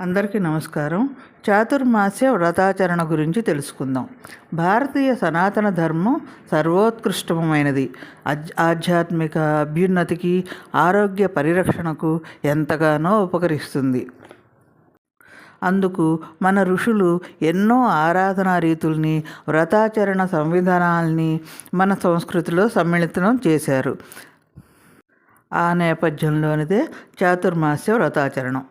అందరికీ నమస్కారం. చాతుర్మాస్య వ్రతాచరణ గురించి తెలుసుకుందాం. భారతీయ సనాతన ధర్మం సర్వోత్కృష్టమైనది. ఆధ్యాత్మిక అభ్యున్నతికి ఆరోగ్య పరిరక్షణకు ఎంతగానో ఉపకరిస్తుంది. అందుకు మన ఋషులు ఎన్నో ఆరాధనా రీతుల్ని వ్రతాచరణ సంవిధానాల్ని మన సంస్కృతిలో సమ్మిళితం చేశారు. ఆ నేపథ్యంలోనిదే చాతుర్మాస్య వ్రతాచరణం.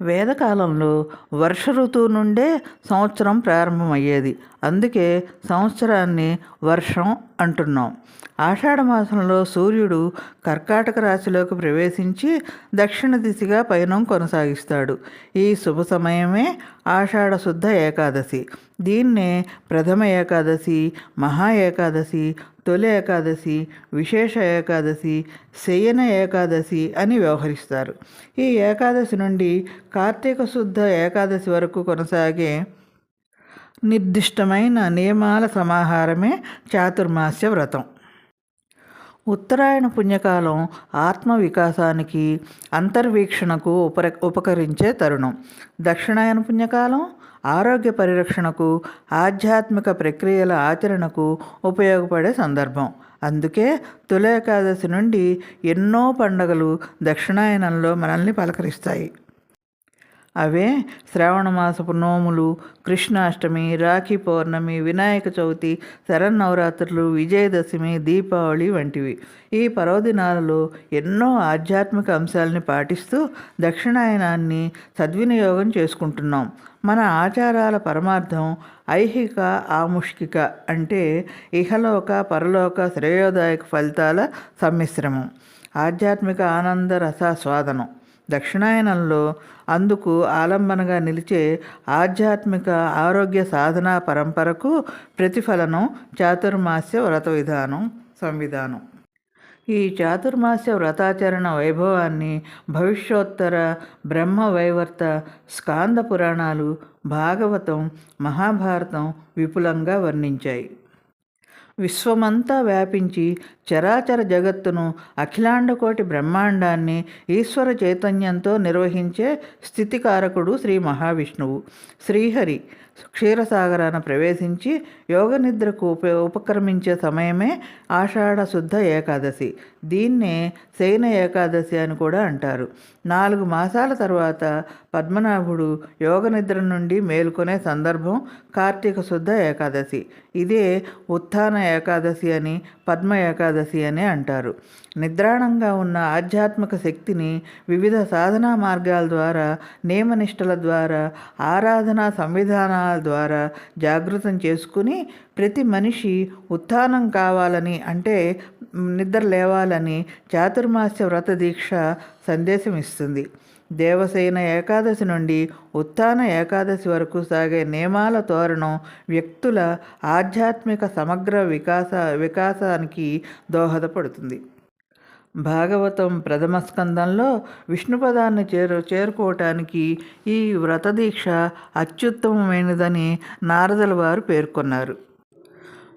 వేదకాలంలో వర్ష ఋతువు నుండే సంవత్సరం ప్రారంభమయ్యేది. అందుకే సంవత్సరాన్ని వర్షం అంటున్నాం. ఆషాఢ మాసంలో సూర్యుడు కర్కాటక రాశిలోకి ప్రవేశించి దక్షిణ దిశగా పయనం కొనసాగిస్తాడు. ఈ శుభ సమయమే ఆషాఢ శుద్ధ ఏకాదశి. దీన్నే ప్రథమ ఏకాదశి మహా ఏకాదశి తొలి ఏకాదశి విశేష ఏకాదశి శయన ఏకాదశి అని వ్యవహరిస్తారు. ఈ ఏకాదశి నుండి కార్తీక శుద్ధ ఏకాదశి వరకు కొనసాగే నిర్దిష్టమైన నియమాల సమాహారమే చాతుర్మాస్య వ్రతం. ఉత్తరాయణ పుణ్యకాలం ఆత్మ వికాసానికి అంతర్వీక్షణకు ఉపర ఉపకరించే తరుణం. దక్షిణాయన పుణ్యకాలం ఆరోగ్య పరిరక్షణకు ఆధ్యాత్మిక ప్రక్రియల ఆచరణకు ఉపయోగపడే సందర్భం. అందుకే తులేకాదశి ఏకాదశి నుండి ఎన్నో పండగలు దక్షిణాయనంలో మనల్ని పలకరిస్తాయి. అవే శ్రావణమాసపు నోములు కృష్ణాష్టమి రాఖీ పౌర్ణమి వినాయక చవితి శరన్నవరాత్రులు విజయదశమి దీపావళి వంటివి. ఈ పర్వదినాలలో ఎన్నో ఆధ్యాత్మిక అంశాలని పాటిస్తూ దక్షిణాయనాన్ని సద్వినియోగం చేసుకుంటున్నాం. మన ఆచారాల పరమార్థం ఐహిక ఆముష్కిక అంటే ఇహలోక పరలోక శ్రేయోదాయక ఫలితాల సమ్మిశ్రమం. ఆధ్యాత్మిక ఆనంద రసాస్వాదనం దక్షిణాయనంలో అందుకు ఆలంబనగా నిలిచే ఆధ్యాత్మిక ఆరోగ్య సాధనా పరంపరకు ప్రతిఫలనం చాతుర్మాస్య వ్రత విధానం సంవిధానం. ఈ చాతుర్మాస్య వ్రతాచరణ వైభవాన్ని భవిష్యోత్తర బ్రహ్మ వైవర్త స్కాంద పురాణాలు భాగవతం మహాభారతం విపులంగా వర్ణించాయి. విశ్వమంతా వ్యాపించి చరాచర జగత్తును అఖిలాండకోటి బ్రహ్మాండాన్ని ఈశ్వర చైతన్యంతో నిర్వహించే స్థితికారకుడు శ్రీ మహావిష్ణువు. శ్రీహరి క్షీరసాగరాన ప్రవేశించి యోగ నిద్రకు ఉప ఉపక్రమించే సమయమే ఆషాఢ శుద్ధ ఏకాదశి. దీన్నే శయన ఏకాదశి అని కూడా అంటారు. నాలుగు మాసాల తర్వాత పద్మనాభుడు యోగ నిద్ర నుండి మేల్కొనే సందర్భం కార్తీక శుద్ధ ఏకాదశి. ఇదే ఉత్థాన ఏకాదశి అని పద్మ ఏకాదశి అని అంటారు. నిద్రాణంగా ఉన్న ఆధ్యాత్మిక శక్తిని వివిధ సాధనా మార్గాల ద్వారా నియమనిష్టల ద్వారా ఆరాధనా సంవిధానాల ద్వారా జాగృతం చేసుకుని ప్రతి మనిషి ఉత్థానం కావాలని అంటే నిద్ర లేవాలని చాతుర్మాస్య వ్రత దీక్ష సందేశం ఇస్తుంది. దేవసేన ఏకాదశి నుండి ఉత్థాన ఏకాదశి వరకు సాగే నియమాల తోరణం వ్యక్తుల ఆధ్యాత్మిక సమగ్ర వికాస వికాసానికి దోహదపడుతుంది. భాగవతం ప్రథమ స్కందంలో విష్ణుపదాన్ని చేరు చేరుకోవటానికి ఈ వ్రతదీక్ష అత్యుత్తమమైనదని నారదుల వారు పేర్కొన్నారు.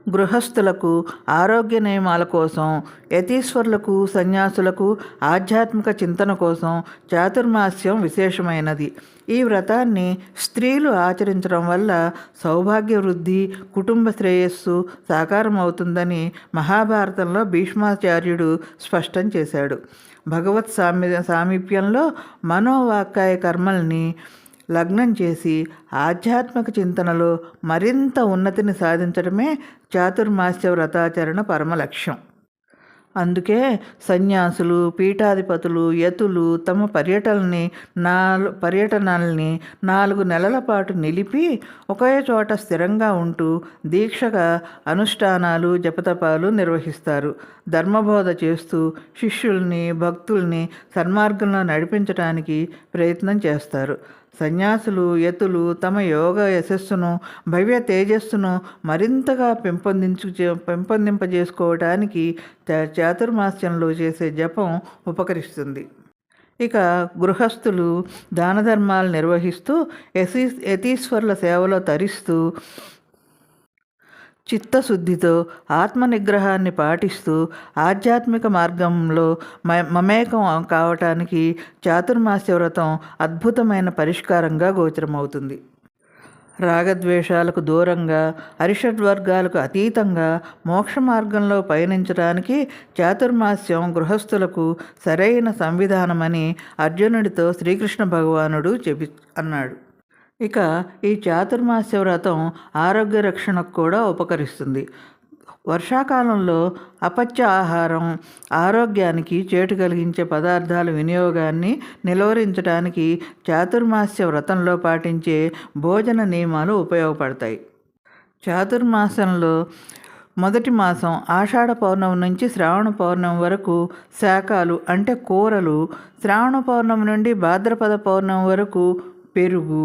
గృహస్థులకు ఆరోగ్య నియమాల కోసం యతీశ్వరులకు సన్యాసులకు ఆధ్యాత్మిక చింతన కోసం చాతుర్మాస్యం విశేషమైనది. ఈ వ్రతాన్ని స్త్రీలు ఆచరించడం వల్ల సౌభాగ్య వృద్ధి కుటుంబ శ్రేయస్సు సాకారం అవుతుందని మహాభారతంలో భీష్మాచార్యుడు స్పష్టం చేశాడు. భగవత్ సామి సామీప్యంలో మనోవాక్కాయ కర్మల్ని లగ్నం చేసి ఆధ్యాత్మిక చింతనలో మరింత ఉన్నతిని సాధించడమే చాతుర్మాస్య వ్రతాచరణ పరమ లక్ష్యం. అందుకే సన్యాసులు పీఠాధిపతులు యతులు తమ పర్యటనని నాలు పర్యటనల్ని నాలుగు నెలల పాటు నిలిపి ఒకే చోట స్థిరంగా ఉంటూ దీక్షగా అనుష్ఠానాలు జపతపాలు నిర్వహిస్తారు. ధర్మబోధ చేస్తూ శిష్యుల్ని భక్తుల్ని సన్మార్గంలో నడిపించడానికి ప్రయత్నం చేస్తారు. సన్యాసులు యతులు తమ యోగ యశస్సును భవ్య తేజస్సును మరింతగా పెంపొందించు పెంపొందింపజేసుకోవడానికి చాతుర్మాస్యంలో చేసే జపం ఉపకరిస్తుంది. ఇక గృహస్థులు దాన ధర్మాలు నిర్వహిస్తూ యశీ యతీశ్వరుల సేవలో తరిస్తూ చిత్తశుద్ధితో ఆత్మ నిగ్రహాన్ని పాటిస్తూ ఆధ్యాత్మిక మార్గంలో మ మమేకం కావటానికి చాతుర్మాస్య వ్రతం అద్భుతమైన పరిష్కారంగా గోచరమవుతుంది. రాగద్వేషాలకు దూరంగా అరిషడ్వర్గాలకు అతీతంగా మోక్ష మార్గంలో పయనించడానికి చాతుర్మాస్యం గృహస్థులకు సరైన సంవిధానమని అర్జునుడితో శ్రీకృష్ణ భగవానుడు చెబి అన్నాడు. ఇక ఈ చాతుర్మాస్య వ్రతం ఆరోగ్య రక్షణకు కూడా ఉపకరిస్తుంది. వర్షాకాలంలో అపత్య ఆహారం ఆరోగ్యానికి చేటు కలిగించే పదార్థాల వినియోగాన్ని నిలువరించడానికి చాతుర్మాస్య వ్రతంలో పాటించే భోజన నియమాలు ఉపయోగపడతాయి. చాతుర్మాసంలో మొదటి మాసం ఆషాఢ పౌర్ణమి నుంచి శ్రావణ పౌర్ణమి వరకు శాఖలు అంటే కూరలు శ్రావణ పౌర్ణమి నుండి భాద్రపద పౌర్ణమి వరకు పెరుగు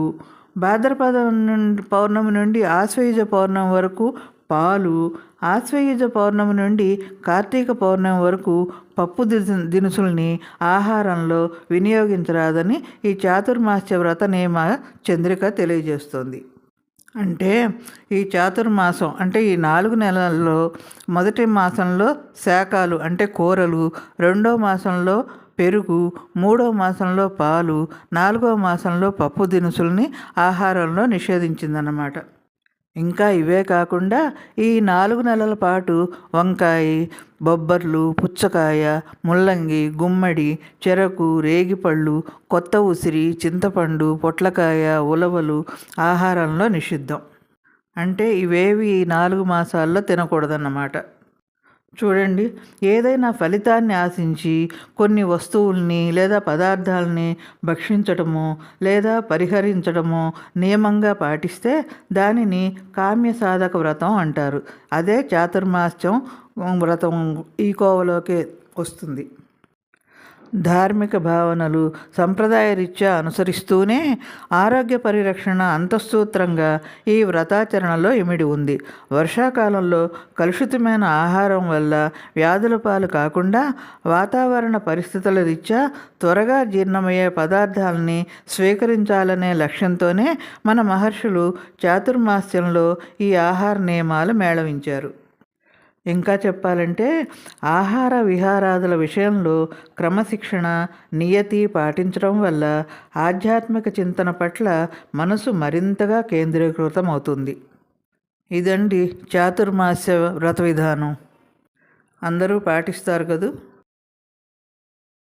భాద్రపద నుండి పౌర్ణమి నుండి ఆశ్వయుజ పౌర్ణమి వరకు పాలు ఆశ్వయుజ పౌర్ణమి నుండి కార్తీక పౌర్ణమి వరకు పప్పు దినుసుల్ని ఆహారంలో వినియోగించరాదని ఈ చాతుర్మాస్య వ్రత నియమ చంద్రిక తెలియజేస్తుంది. అంటే ఈ చాతుర్మాసం అంటే ఈ నాలుగు నెలల్లో మొదటి మాసంలో శాఖలు అంటే కూరలు రెండో మాసంలో పెరుగు మూడో మాసంలో పాలు నాలుగో మాసంలో పప్పు దినుసుల్ని ఆహారంలో నిషేధించిందన్నమాట. ఇంకా ఇవే కాకుండా ఈ నాలుగు నెలల పాటు వంకాయ బొబ్బర్లు పుచ్చకాయ ముల్లంగి గుమ్మడి చెరకు రేగిపళ్ళు కొత్త ఉసిరి చింతపండు పొట్లకాయ ఉలవలు ఆహారంలో నిషిద్ధం. అంటే ఇవేవి ఈ నాలుగు మాసాల్లో తినకూడదన్నమాట. చూడండి ఏదైనా ఫలితాన్ని ఆశించి కొన్ని వస్తువుల్ని లేదా పదార్థాలని భక్షించటము లేదా పరిహరించడము నియమంగా పాటిస్తే దానిని కామ్య సాధక వ్రతం అంటారు. అదే చాతుర్మాస్యం వ్రతం ఈ కోవలోకి వస్తుంది. ధార్మిక భావనలు సంప్రదాయ రీత్యా అనుసరిస్తూనే ఆరోగ్య పరిరక్షణ అంతఃసూత్రంగా ఈ వ్రతాచరణలో ఇమిడి ఉంది. వర్షాకాలంలో కలుషితమైన ఆహారం వల్ల వ్యాధుల పాలు కాకుండా వాతావరణ పరిస్థితుల రీత్యా త్వరగా జీర్ణమయ్యే పదార్థాలని స్వీకరించాలనే లక్ష్యంతోనే మన మహర్షులు చాతుర్మాస్యంలో ఈ ఆహార నియమాలు మేళవించారు. ఇంకా చెప్పాలంటే ఆహార విహారాదుల విషయంలో క్రమశిక్షణ నియతి పాటించడం వల్ల ఆధ్యాత్మిక చింతన పట్ల మనసు మరింతగా కేంద్రీకృతం అవుతుంది ఇదండి చాతుర్మాస్య వ్రత విధానం. అందరూ పాటిస్తారు కదూ?